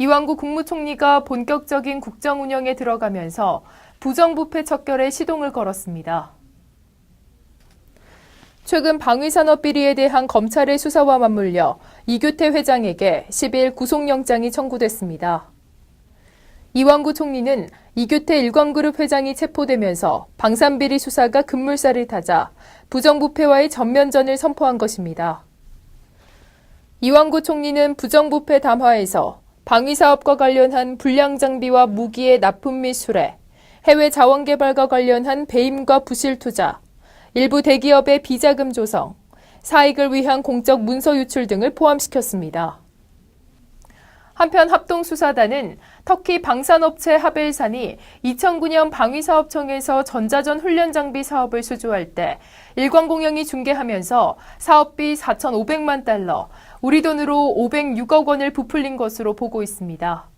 이완구 국무총리가 본격적인 국정 운영에 들어가면서 부정부패 척결에 시동을 걸었습니다. 최근 방위산업 비리에 대한 검찰의 수사와 맞물려 이규태 회장에게 10일 구속영장이 청구됐습니다. 이완구 총리는 이규태 일광그룹 회장이 체포되면서 방산비리 수사가 급물살을 타자 부정부패와의 전면전을 선포한 것입니다. 이완구 총리는 부정부패 담화에서 방위사업과 관련한 불량 장비와 무기의 납품 및 수뢰, 해외 자원 개발과 관련한 배임과 부실 투자, 일부 대기업의 비자금 조성, 사익을 위한 공적 문서 유출 등을 포함시켰습니다. 한편 합동수사단은 터키 방산업체 하벨산이 2009년 방위사업청에서 전자전 훈련 장비 사업을 수주할 때 일광공영이 중개하면서 사업비 4,500만 달러, 우리 돈으로 506억 원을 부풀린 것으로 보고 있습니다.